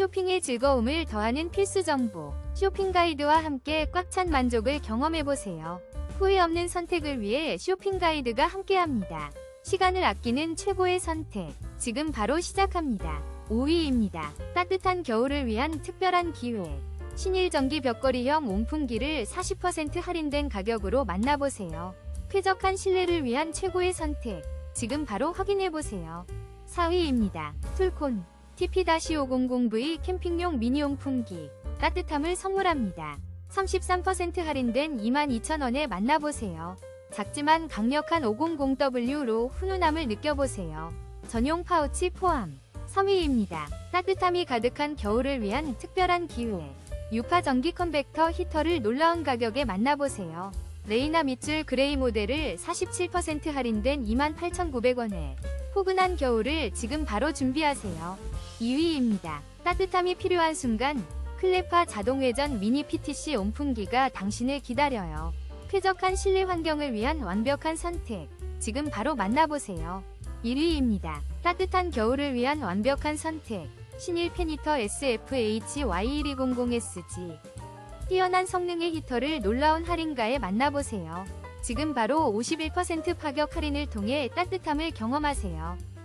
쇼핑의 즐거움을 더하는 필수 정보. 쇼핑 가이드와 함께 꽉 찬 만족을 경험해보세요. 후회 없는 선택을 위해 쇼핑 가이드가 함께합니다. 시간을 아끼는 최고의 선택. 지금 바로 시작합니다. 5위입니다. 따뜻한 겨울을 위한 특별한 기회. 신일 전기 벽걸이형 온풍기를 40% 할인된 가격으로 만나보세요. 쾌적한 실내를 위한 최고의 선택. 지금 바로 확인해보세요. 4위입니다. 툴콘 TP-500V 캠핑용 미니 온풍기. 따뜻함을 선물합니다. 33% 할인된 22,000원에 만나보세요. 작지만 강력한 500W로 훈훈함을 느껴보세요. 전용 파우치 포함. 3위입니다. 따뜻함이 가득한 겨울을 위한 특별한 기회. 유파 전기 컨벡터 히터를 놀라운 가격에 만나보세요. 레이나 밑줄 그레이 모델을 47% 할인된 28,900원에 포근한 겨울을 지금 바로 준비하세요. 2위입니다. 따뜻함이 필요한 순간 클레파 자동회전 미니 PTC 온풍기가 당신을 기다려요. 쾌적한 실내 환경을 위한 완벽한 선택. 지금 바로 만나보세요. 1위입니다. 따뜻한 겨울을 위한 완벽한 선택. 신일 페니터 SFH-Y1200SG. 뛰어난 성능의 히터를 놀라운 할인가에 만나보세요. 지금 바로 51% 파격 할인을 통해 따뜻함을 경험하세요.